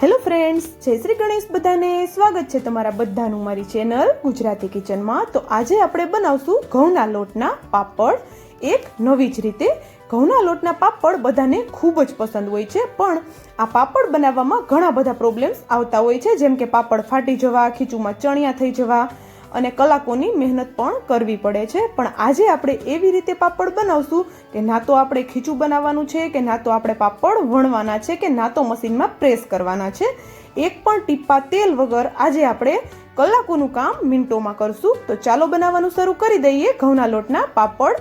Hello friends, જય શ્રી ગણેશ બધાને. સ્વાગત છે તમારા બધાનું મારી ચેનલ ગુજરાતી કિચનમાં. તો આજે આપણે બનાવશું ઘઉંના લોટના પાપડ. એક, નવી જ રીતે ઘઉંના લોટના પાપડ બધાને ખૂબ જ પસંદ હોય છે, પણ આ પાપડ બનાવવામાં ઘણા બધા પ્રોબ્લેમ્સ આવતા હોય છે, જેમ કે પાપડ ફાટી જવા, ખીચુમાં ચણિયા થઈ જવા અને કલાકોની મહેનત પણ કરવી પડે છે. પણ આજે આપણે એવી રીતે પાપડ બનાવશું કે ના તો આપણે ખીચું બનાવવાનું છે, કે ના તો આપણે પાપડ વણવાના છે, કે ના તો મશીનમાં પ્રેસ કરવાના છે. એક પણ ટીપા તેલ વગર આજે આપણે કલાકોનું કામ મિનિટોમાં કરશું. તો ચાલો બનાવવાનું શરૂ કરી દઈએ ઘઉંના લોટના પાપડ.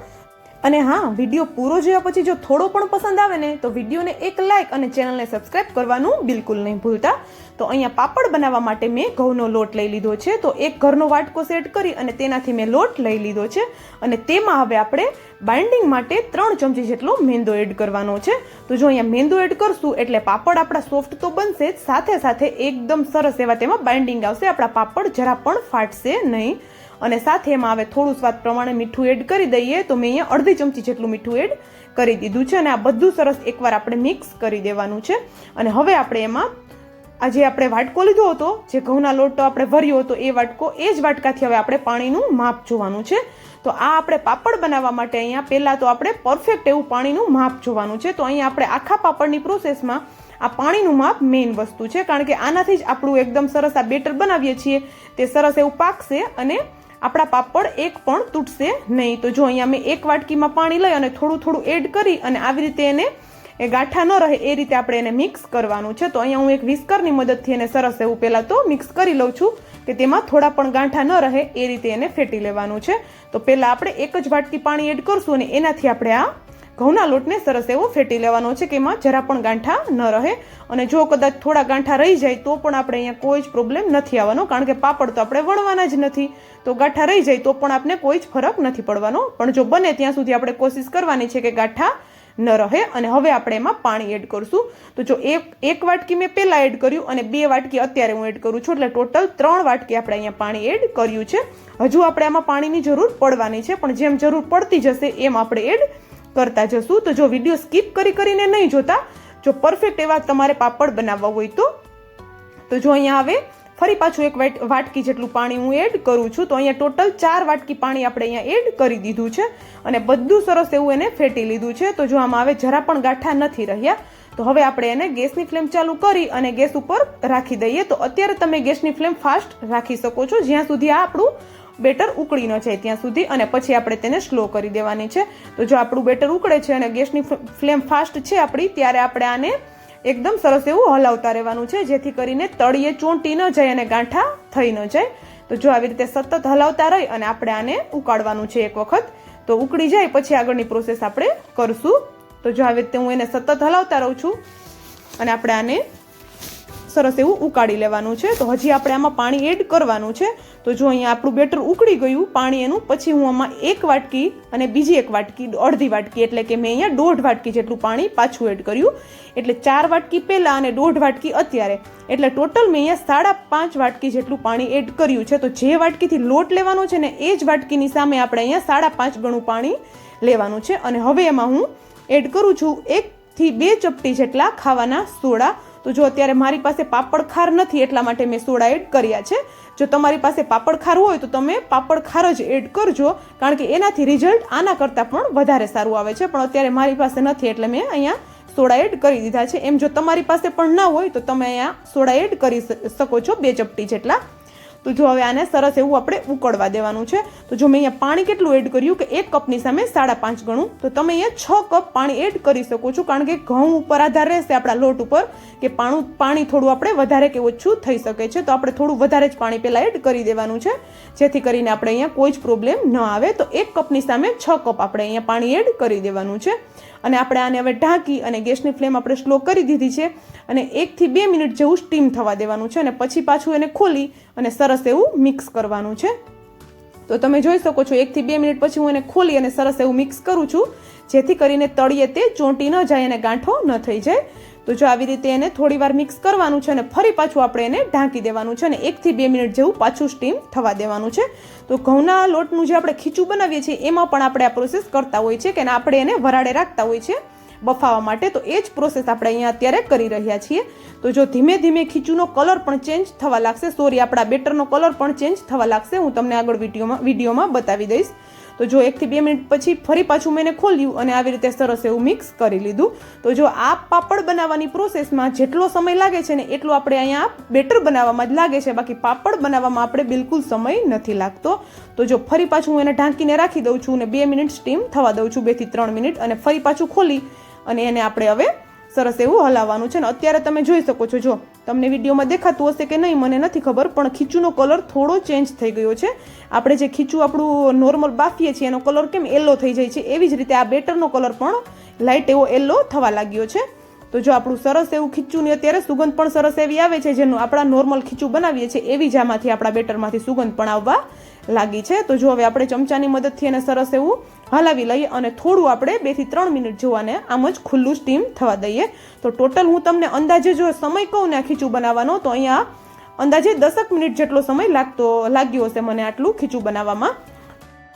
અને હા, વીડિયો પૂરો જોયા પછી જો થોડો પણ પસંદ આવે ને, તો વિડીયોને એક લાઇક અને ચેનલને સબસ્ક્રાઇબ કરવાનું બિલકુલ નહીં ભૂલતા. તો અહીંયા પાપડ બનાવવા માટે મેં ઘઉંનો લોટ લઈ લીધો છે. તો એક ઘરનો વાટકો સેટ કરી અને તેનાથી મેં લોટ લઈ લીધો છે. અને તેમાં હવે આપણે બાઇન્ડિંગ માટે ત્રણ ચમચી જેટલો મેંદો એડ કરવાનો છે. તો જો અહીંયા મેંદો એડ કરશું એટલે પાપડ આપણા સોફ્ટ તો બનશે જ, સાથે સાથે એકદમ સરસ એવા તેમાં બાઇન્ડિંગ આવશે. આપણા પાપડ જરા પણ ફાટશે નહીં. અને સાથે એમાં હવે થોડું સ્વાદ પ્રમાણે મીઠું એડ કરી દઈએ, તો મેં અહીંયા અડધી ચમચી જેટલું મીઠું એડ કરી દીધું છે અને આ બધું સરસ એકવાર આપણે મિક્સ કરી દેવાનું છે. અને હવે આપણે એમાં આજે આપણે વાટકો લીધો હતો, જે ઘઉંના લોટો આપણે ભર્યો હતો, એ વાટકો, એ જ વાટકાથી હવે આપણે પાણીનું માપ જોવાનું છે. તો આ આપણે પાપડ બનાવવા માટે અહીંયા પહેલાં તો આપણે પરફેક્ટ એવું પાણીનું માપ જોવાનું છે. તો અહીંયા આપણે આખા પાપડની પ્રોસેસમાં આ પાણીનું માપ મેઇન વસ્તુ છે. કારણ કે આનાથી જ આપણું એકદમ સરસ આ બેટર બનાવીએ છીએ. તે સરસ એવું પાકશે અને આપણા પાપડ એક પણ તૂટશે નહીં. તો જો અહીંયા મેં એક વાટકીમાં પાણી લઈ અને થોડું થોડું એડ કરી અને આવી રીતે એને એ ગાંઠા ન રહે એ રીતે આપણે એને મિક્સ કરવાનું છે. તો અહીંયા હું એક વિસ્કરની મદદથી એને સરસ એવું પહેલાં તો મિક્સ કરી લઉં છું કે તેમાં થોડા પણ ગાંઠા ન રહે એ રીતે એને ફેટી લેવાનું છે. તો પહેલાં આપણે એક જ વાટકી પાણી એડ કરશું અને એનાથી આપણે આ ઘઉંના લોટને સરસ એવો ફેટી લેવાનો છે કે એમાં જરા પણ ગાંઠા ન રહે. અને જો કદાચ થોડા ગાંઠા રહી જાય તો પણ આપણે અહીંયા કોઈ જ પ્રોબ્લેમ નથી આવવાનો, કારણ કે પાપડ તો આપણે વણવાના જ નથી. તો ગાંઠા રહી જાય તો પણ આપણે કોઈ જ ફરક નથી પડવાનો. પણ જો બને ત્યાં સુધી આપણે કોશિશ કરવાની છે કે ગાંઠા ન રહે અને હવે આપણે એમાં પાણી એડ કરશું. તો જો એક એક વાટકી મેં પહેલાં એડ કર્યું અને બે વાટકી અત્યારે હું એડ કરું છું. એટલે ટોટલ ત્રણ વાટકી આપણે અહીંયા પાણી એડ કર્યું છે. હજુ આપણે આમાં પાણીની જરૂર પડવાની છે, પણ જેમ જરૂર પડતી જશે એમ આપણે એડ કરતા જશું, તો જો વીડિયો સ્કીપ કરી કરીને નહીં જોતા, જો પરફેક્ટ એવા તમારે પાપડ બનાવવા હોય તો તો જો અહીંયા હવે ફરી પાછું એક વાટકી જેટલું પાણી હું એડ કરું છું, તો અહીંયા ટોટલ ચાર વાટકી પાણી આપણે અહીંયા એડ કરી દીધું છે, અને બધું સરસ એવું એને ફેટી લીધું છે, તો જો આમાં હવે જરા પણ ગાંઠા નથી રહ્યા, તો હવે આપણે એને ગેસની ફ્લેમ ચાલુ કરી અને ગેસ ઉપર રાખી દઈએ, તો અત્યારે તમે ગેસની ફ્લેમ ફાસ્ટ રાખી શકો છો, જ્યાં સુધી આ આપણું બેટર ઉકળી ન જાય ત્યાં સુધી અને પછી આપણે તેને સ્લો કરી દેવાની છે. તો જો આપણું બેટર ઉકળે છે અને ગેસની ફ્લેમ ફાસ્ટ છે આપણી, ત્યારે આપણે આને એકદમ સરસ એવું હલાવતા રહેવાનું છે, જેથી કરીને તળીએ ચોંટી ન જાય અને ગાંઠા થઈ ન જાય. તો જો આવી રીતે સતત હલાવતા રહી અને આપણે આને ઉકાળવાનું છે એક વખત, તો ઉકળી જાય, પછી આગળની પ્રોસેસ આપણે કરશું. તો જો આવી રીતે હું એને સતત હલાવતા રહું છું અને આપણે આને સરસ એવું ઉકાળી લેવાનું છે. તો હજી આપણે આમાં પાણી એડ કરવાનું છે. તો જો અહીંયા આપણું બેટર ઉકળી ગયું, પાણી એનું, પછી હું આમાં એક વાટકી અને બીજી એક વાટકી, અડધી વાટકી એટલે કે મેં અહીંયા દોઢ વાટકી જેટલું પાણી પાછું એડ કર્યું. એટલે ચાર વાટકી પહેલાં અને દોઢ વાટકી અત્યારે. એટલે ટોટલ મેં અહીંયા સાડા પાંચ વાટકી જેટલું પાણી એડ કર્યું છે. તો જે વાટકીથી લોટ લેવાનો છે ને એ જ વાટકીની સામે આપણે અહીંયા સાડા પાંચ ગણું પાણી લેવાનું છે. અને હવે એમાં હું એડ કરું છું એકથી બે ચપટી જેટલા ખાવાના સોડા. તો જો અત્યારે મારી પાસે પાપડ ખાર નથી એટલા માટે મેં સોડા એડ કર્યા છે. જો તમારી પાસે પાપડ ખાર હોય તો તમે પાપડ ખાર જ એડ કરજો, કારણ કે એનાથી રિઝલ્ટ આના કરતાં પણ વધારે સારું આવે છે. પણ અત્યારે મારી પાસે નથી એટલે મેં અહીંયા સોડા એડ કરી દીધા છે. એમ જો તમારી પાસે પણ ના હોય તો તમે અહીંયા સોડા એડ કરી શકો છો, બે ચપટી જેટલા. તો જો હવે આને સરસ એવું આપણે ઉકળવા દેવાનું છે. તો જો મેં અહીંયા પાણી કેટલું એડ કર્યું કે એક કપની સામે સાડા પાંચ ગણું. તો તમે અહીંયા છ કપ પાણી એડ કરી શકો છો, કારણ કે ઘઉં ઉપર આધાર રહેશે આપણા લોટ ઉપર કે પાણું, પાણી થોડું આપણે વધારે કે ઓછું થઈ શકે છે. તો આપણે થોડું વધારે જ પાણી પહેલાં એડ કરી દેવાનું છે. જેથી કરીને આપણે અહીંયા કોઈ જ પ્રોબ્લેમ ન આવે. તો એક કપની સામે છ કપ આપણે અહીંયા પાણી એડ કરી દેવાનું છે. અને આપણે આને હવે ઢાંકી અને ગેસની ફ્લેમ આપણે સ્લો કરી દીધી છે અને એકથી બે મિનિટ જેવું સ્ટીમ થવા દેવાનું છે અને પછી પાછું એને ખોલી અને સરસ એવું મિક્સ કરવાનું છે. તો તમે જોઈ શકો છો, એકથી બે મિનિટ પછી હું એને ખોલી અને સરસ એવું મિક્સ કરું છું, જેથી કરીને તળીએ તે ચોંટી ન જાય અને ગાંઠો ન થઈ જાય. તો જો આવી રીતે એને થોડી વાર મિક્સ કરવાનું છે અને ફરી પાછું આપણે એને ઢાંકી દેવાનું છે અને એકથી બે મિનિટ જેવું પાછું સ્ટીમ થવા દેવાનું છે. તો ઘઉંના લોટનું જે આપણે ખીચું બનાવીએ છીએ, એમાં પણ આપણે આ પ્રોસેસ કરતા હોઈએ છીએ કે આપણે એને વરાળે રાખતા હોઈએ છીએ બફાવા માટે. તો એ જ પ્રોસેસ આપણે અહીંયા અત્યારે કરી રહ્યા છીએ. તો જો ધીમે ધીમે ખીચુનો કલર પણ ચેન્જ થવા લાગશે સોરી આપણા બેટરનો કલર પણ ચેન્જ થવા લાગશે. હું તમને આગળ વિડીયોમાં વિડીયોમાં બતાવી દઈશ. તો જો એકથી બે મિનિટ પછી ફરી પાછું મેં ખોલ્યું અને આવી રીતે સરસ એવું મિક્સ કરી લીધું. તો જો આ પાપડ બનાવવાની પ્રોસેસમાં જેટલો સમય લાગે છે ને એટલો આપણે અહીંયા બેટર બનાવવામાં જ લાગે છે. બાકી પાપડ બનાવવામાં આપણે બિલકુલ સમય નથી લાગતો. તો જો ફરી પાછું હું એને ઢાંકીને રાખી દઉં છું અને બે મિનિટ સ્ટીમ થવા દઉં છું, બેથી ત્રણ મિનિટ અને ફરી પાછું ખોલી અને એને આપણે હવે સરસ એવું હલાવવાનું છે ને અત્યારે તમે જોઈ શકો છો. જો તમને વિડીયોમાં દેખાતું હશે કે નહીં, મને નથી ખબર, પણ ખીચુનો કલર થોડો ચેન્જ થઈ ગયો છે. આપણે જે ખીચું આપણું નોર્મલ બાફીએ છીએ, એનો કલર કેમ યલો થઈ જાય છે, એવી જ રીતે આ બેટરનો કલર પણ લાઇટ એવો યલો થવા લાગ્યો છે. તો જો આપણું સરસ એવું ખીચુંની અત્યારે સુગંધ પણ સરસ એવી આવે છે, જેનું આપણા નોર્મલ ખીચું બનાવીએ છીએ, એવી જ આમાંથી આપણા બેટરમાંથી સુગંધ પણ આવવા લાગી છે. તો જો હવે આપણે ચમચાની મદદથી એને સરસ એવું હલાવી લઈએ અને થોડું આપણે બેથી ત્રણ મિનિટ જોવાને આમ જ ખુલ્લું સ્ટીમ થવા દઈએ. તો ટોટલ હું તમને અંદાજે જો સમય કહું ને આ ખીચું બનાવવાનો, તો અહીંયા અંદાજે દસક મિનિટ જેટલો સમય લાગતો, લાગ્યો હશે મને આટલું ખીચું બનાવવામાં.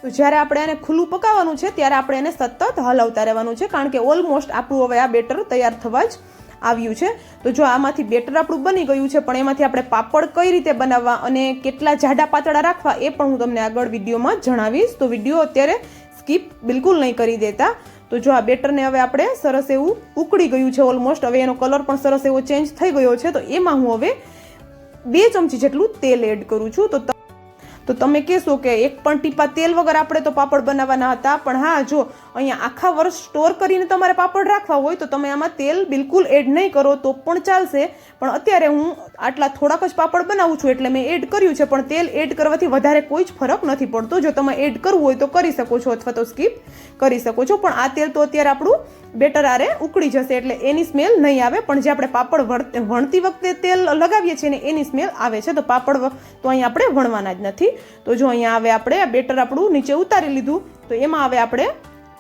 તો જ્યારે આપણે એને ખુલ્લું પકાવવાનું છે, ત્યારે આપણે એને સતત હલાવતા રહેવાનું છે, કારણ કે ઓલમોસ્ટ આપણું હવે આ બેટર તૈયાર થવા જ આવ્યું છે. તો જો આમાંથી બેટર આપણું બની ગયું છે, પણ એમાંથી આપણે પાપડ કઈ રીતે બનાવવા અને કેટલા જાડા પાતળા રાખવા, એ પણ હું તમને આગળ વિડીયોમાં જણાવીશ. તો વીડિયો અત્યારે સ્કીપ બિલકુલ નહીં કરી દેતા. તો જો આ બેટરને હવે આપણે સરસ એવું ઉકળી ગયું છે ઓલમોસ્ટ. હવે એનો કલર પણ સરસ એવો ચેન્જ થઈ ગયો છે. તો એમાં હું હવે બે ચમચી જેટલું તેલ એડ કરું છું. તો ત- તમે કહેશો કે એક પણ ટીપા તેલ વગર આપણે તો પાપડ બનાવવાના હતા. પણ હા, જો અહીંયા આખા વર્ષ સ્ટોર કરીને તમારે પાપડ રાખવા હોય તો તમે આમાં તેલ બિલકુલ એડ નહીં કરો, તો પણ ચાલશે. પણ અત્યારે હું આટલા થોડાક જ પાપડ બનાવું છું એટલે મેં એડ કર્યું છે, પણ તેલ એડ કરવાથી વધારે કોઈ જ ફરક નથી પડતો. જો તમે એડ કરવું હોય તો કરી શકો છો અથવા તો સ્કીપ કરી શકો છો. પણ આ તેલ તો અત્યારે આપણું બેટર આરે ઉકળી જશે એટલે એની સ્મેલ નહીં આવે. પણ જે આપણે પાપડ વણ- વણતી વખતે તેલ લગાવીએ છીએ ને એની સ્મેલ આવે છે. તો પાપડ તો અહીંયા આપણે વણવાના જ નથી. તો જો અહીંયા હવે આપણે બેટર આપણું નીચે ઉતારી લીધું, તો એમાં હવે આપણે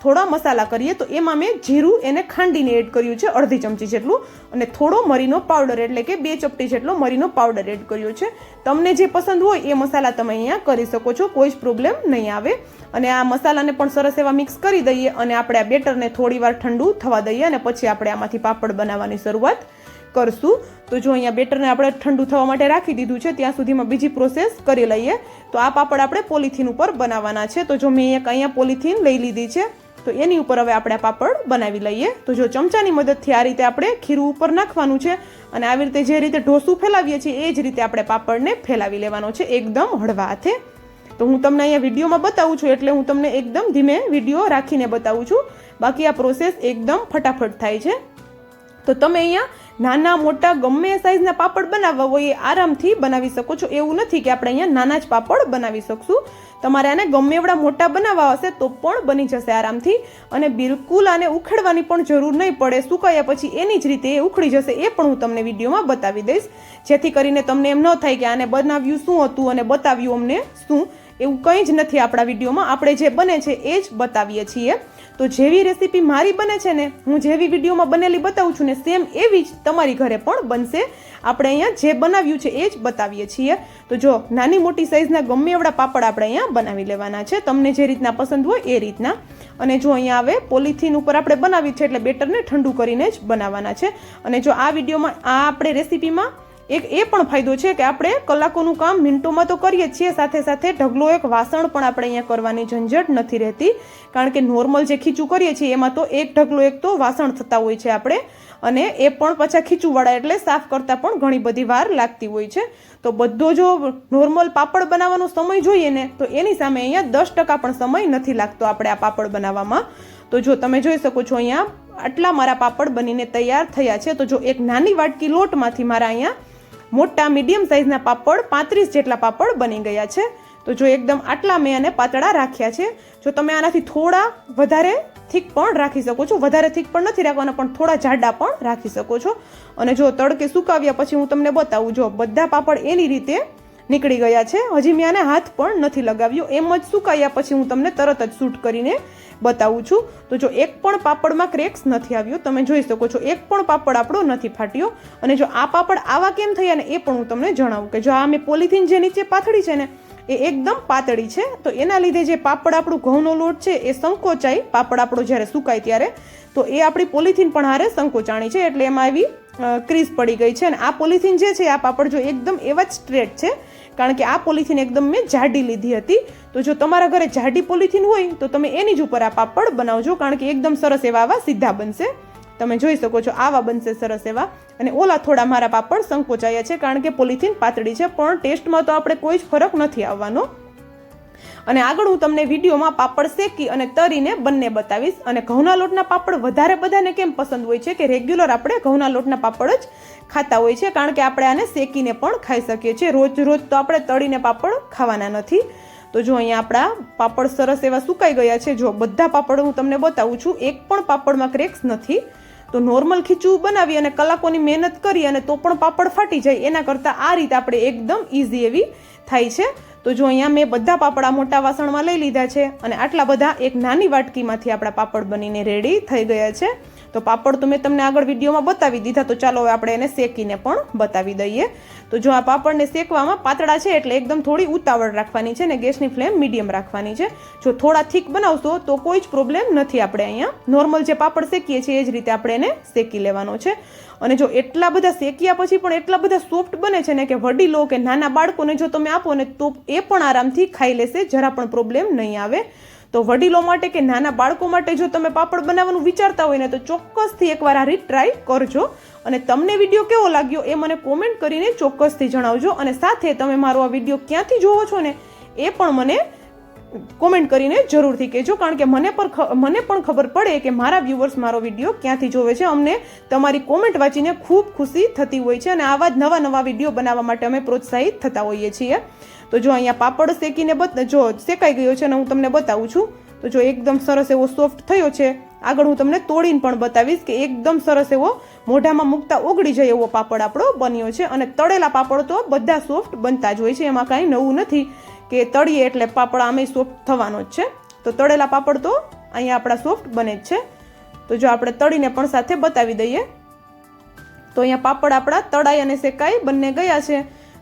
થોડા મસાલા કરીએ તો એમાં મેં જીરું એને ખાંડીને એડ કર્યું છે, અડધી ચમચી જેટલું. અને થોડો મરીનો પાવડર એટલે કે બે ચપટી જેટલો મરીનો પાવડર એડ કર્યો છે. તમને જે પસંદ હોય એ મસાલા તમે અહીંયા કરી શકો છો, કોઈ જ પ્રોબ્લેમ નહીં આવે. અને આ મસાલાને પણ સરસ એવા મિક્સ કરી દઈએ અને આપણે આ બેટરને થોડી વાર ઠંડુ થવા દઈએ અને પછી આપણે આમાંથી પાપડ બનાવવાની શરૂઆત કરશું. તો જો અહીંયા બેટરને આપણે ઠંડુ થવા માટે રાખી દીધું છે, ત્યાં સુધીમાં બીજી પ્રોસેસ કરી લઈએ. તો આ પાપડ આપણે પોલિથીન ઉપર બનાવવાના છે. તો જો મેં એક અહીંયા પોલિથીન લઈ લીધી છે તો એની ઉપર હવે આપણે આ પાપડ બનાવી લઈએ. તો જો ચમચાની મદદથી આ રીતે આપણે ખીરું ઉપર નાખવાનું છે અને આવી રીતે જે રીતે ઢોસું ફેલાવીએ છીએ, એ જ રીતે આપણે પાપડને ફેલાવી લેવાનો છે એકદમ હળવા હાથે. તો હું તમને અહીંયા વિડીયોમાં બતાવું છું, એટલે હું તમને એકદમ ધીમે વીડિયો રાખીને બતાવું છું. બાકી આ પ્રોસેસ એકદમ ફટાફટ થાય છે. તો તમે અહીંયા નાના મોટા ગમે એ સાઈઝના પાપડ બનાવવા હોય એ આરામથી બનાવી શકો છો. એવું નથી કે આપણે અહીંયા નાના જ પાપડ બનાવી શકશું. તમારે આને ગમે એવડા મોટા બનાવવા હશે તો પણ બની જશે આરામથી. અને બિલકુલ આને ઉખેડવાની પણ જરૂર નહીં પડે. સુકાયા પછી એની જ રીતે એ ઉખડી જશે એ પણ હું તમને વિડીયોમાં બતાવી દઈશ. જેથી કરીને તમને એમ ન થાય કે આને બનાવ્યું શું હતું અને બતાવ્યું અમને શું. એવું કંઈ જ નથી આપણા વિડીયોમાં. આપણે જે બને છે એ જ બતાવીએ છીએ. તો જેવી રેસીપી મારી બને છે ને, હું જેવી વિડીયોમાં બનેલી બતાવું છું ને સેમ એવી જ તમારી ઘરે પણ બનશે. આપણે અહીંયા જે બનાવ્યું છે એ જ બતાવીએ છીએ. તો જો, નાની મોટી સાઇઝના ગમે એવડા પાપડ આપણે અહીંયા બનાવી લેવાના છે. તમને જે રીતના પસંદ હોય એ રીતના. અને જો અહીંયા આવે પોલિથીન ઉપર આપણે બનાવી છે એટલે બેટરને ઠંડુ કરીને જ બનાવવાના છે. અને જો આ વિડીયોમાં, આ આપણે રેસીપીમાં એક એ પણ ફાયદો છે કે આપણે કલાકોનું કામ મિનિટોમાં તો કરીએ છીએ, સાથે સાથે ઢગલો એક વાસણ પણ આપણે અહીંયા કરવાની ઝંઝટ નથી રહેતી. કારણ કે નોર્મલ જે ખીચું કરીએ છીએ, એમાં તો એક ઢગલો એક તો વાસણ થતા હોય છે આપણે. અને એ પણ પાછા ખીચુંવાળા એટલે સાફ કરતાં પણ ઘણી બધી વાર લાગતી હોય છે. તો બધો જો નોર્મલ પાપડ બનાવવાનો સમય જોઈએ ને, તો એની સામે અહીંયા દસ ટકા પણ સમય નથી લાગતો આપણે આ પાપડ બનાવવામાં. તો જો તમે જોઈ શકો છો અહીંયા આટલા મારા પાપડ બનીને તૈયાર થયા છે. તો જો એક નાની વાટકી લોટમાંથી મારા અહીંયા મોટા મીડિયમ સાઇઝના પાપડ પાંત્રીસ જેટલા પાપડ બની ગયા છે. તો જો એકદમ આટલા મેં અને પાતળા રાખ્યા છે. જો તમે આનાથી થોડા વધારે થીક પણ રાખી શકો છો. વધારે થીક પણ નથી રાખવાના, પણ થોડા જાડા પણ રાખી શકો છો. અને જો તડકે સુકાવ્યા પછી હું તમને બતાવું, જો બધા પાપડ એની રીતે નીકળી ગયા છે. હજી મેં આને હાથ પણ નથી લગાવ્યો. એમ જ સુકાયા પછી હું તમને તરત જ શૂટ કરીને બતાવું છું. તો જો એક પણ પાપડમાં ક્રેક્સ નથી આવ્યો, તમે જોઈ શકો છો, એક પણ પાપડ આપણો નથી ફાટ્યો. અને જો આ પાપડ આવા કેમ થયા ને એ પણ હું તમને જણાવું કે જો આ મેં પોલિથીન જે નીચે પાથળી છે ને, એ એકદમ પાતળી છે. તો એના લીધે જે પાપડ આપણું ઘઉંનો લોટ છે, એ સંકોચાય પાપડ આપણો જ્યારે સુકાય ત્યારે, તો એ આપણી પોલિથીન પણ હારે સંકોચાણી છે. એટલે એમાં એવી ક્રીઝ પડી ગઈ છે. અને આ પોલિથીન જે છે, આ પાપડ જો એકદમ એવા જ સ્ટ્રેટ છે કારણ કે આ પોલિથીન એકદમ મેં જાડી લીધી હતી. તો જો તમારા ઘરે જાડી પોલિથીન હોય, તો તમે એની જ ઉપર આ પાપડ બનાવજો, કારણ કે એકદમ સરસ એવા આવા સીધા બનશે. તમે જોઈ શકો છો, આવા બનશે સરસ એવા. અને ઓલા થોડા મારા પાપડ સંકોચાયા છે, કારણ કે પોલિથીન પાતળી છે, પણ ટેસ્ટમાં તો આપણે કોઈ જ ફરક નથી આવવાનો. અને આગળ હું તમને વિડીયોમાં પાપડ શેકી અને તરીને બંને બતાવીશ. અને ઘઉંના લોટના પાપડ વધારે બધાને કેમ પસંદ હોય છે કે રેગ્યુલર આપણે ઘઉંના લોટના પાપડ જ ખાતા હોય છે, કારણ કે આપણે આને શેકીને પણ ખાઈ શકીએ છીએ. રોજ રોજ તો આપણે તળીને પાપડ ખાવાના નથી. તો જો અહીંયા આપણા પાપડ સરસ એવા સુકાઈ ગયા છે, જો બધા પાપડ હું તમને બતાવું છું, એક પણ પાપડમાં ક્રેક્સ નથી. તો નોર્મલ ખીચું બનાવી અને કલાકોની મહેનત કરી અને તો પણ પાપડ ફાટી જાય. એના કરતાં આ રીતે આપણે એકદમ ઇઝી એવી થાય છે. તો જો અહીંયા મેં બધા પાપડા મોટા વાસણમાં લઈ લીધા છે અને આટલા બધા એક નાની વાટકીમાંથી આપણા પાપડ બનીને રેડી થઈ ગયા છે. તો પાપડ તો મેં તમને આગળ વિડીયોમાં બતાવી દીધા, તો ચાલો હવે આપણે એને શેકીને પણ બતાવી દઈએ. તો જો આ પાપડને શેકવામાં પાતળા છે એટલે એકદમ થોડી ઉતાવળ રાખવાની છે ને ગેસની ફ્લેમ મીડિયમ રાખવાની છે. જો થોડા થીક બનાવશો તો કોઈ જ પ્રોબ્લેમ નથી આપણે અહીંયા. નોર્મલ જે પાપડ શેકીએ છીએ એ જ રીતે આપણે એને શેકી લેવાનો છે. અને જો એટલા બધા શેક્યા પછી પણ એટલા બધા સોફ્ટ બને છે ને કે વડીલો કે નાના બાળકોને જો તમે આપો ને તો એ પણ આરામથી ખાઈ લેશે, જરા પણ પ્રોબ્લેમ નહીં આવે. તો વડીલો માટે કે નાના બાળકો માટે જો તમે પાપડ બનાવવાનું વિચારતા હોય ને તો ચોક્કસથી એકવાર આ રીત કરજો. અને તમને વીડિયો કેવો લાગ્યો એ મને કોમેન્ટ કરીને ચોક્કસથી જણાવજો. અને સાથે તમે મારો આ વીડિયો ક્યાંથી જોવો છો ને એ પણ મને કોમેન્ટ કરીને જરૂરથી કહેજો, કારણ કે મને પણ મને પણ ખબર પડે કે મારા વ્યુઅર્સ મારો વીડિયો ક્યાંથી જોવે છે. અમને તમારી કોમેન્ટ વાંચીને ખૂબ ખુશી થતી હોય છે અને આવા જ નવા નવા વીડિયો બનાવવા માટે અમે પ્રોત્સાહિત થતા હોઈએ છીએ. તો જો અહીંયા પાપડ શેકીને બત, જો શેકાઈ ગયો છે અને હું તમને બતાવું છું. તો જો એકદમ સરસ એવો સોફ્ટ થયો છે. આગળ હું તમને તોડીને પણ બતાવીશ કે એકદમ સરસ એવો મોઢામાં મૂકતા ઓગળી જાય એવો પાપડ આપણો બન્યો છે. અને તળેલા પાપડ તો બધા સોફ્ટ બનતા જ હોય છે, એમાં કાંઈ નવું નથી. કે તળીએ એટલે પાપડ આમે સોફ્ટ થવાનો જ છે. તો તળેલા પાપડ તો અહીંયા આપણા સોફ્ટ બને જ છે. તો જો આપણે તળીને પણ સાથે બતાવી દઈએ. તો અહીંયા પાપડ આપણા તળાઈ અને શેકાઈ બંને ગયા છે.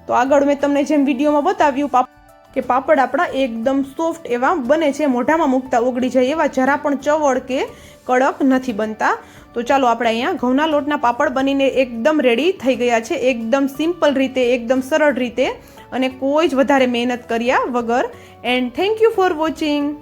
તો આગળ મેં તમને જેમ વિડીયોમાં બતાવ્યું કે પાપડ આપણા એકદમ સોફ્ટ એવા બને છે, મોઢામાં મૂકતા ઓગળી જાય એવા જરા પણ ચવળ કે કડક નથી બનતા. તો ચાલો આપણે અહીંયા ઘઉંના લોટના પાપડ બનીને એકદમ રેડી થઈ ગયા છે. એકદમ સિમ્પલ રીતે, એકદમ સરળ રીતે. અને કોઈ જ વધારે મહેનત કર્યા વગર. And thank you for watching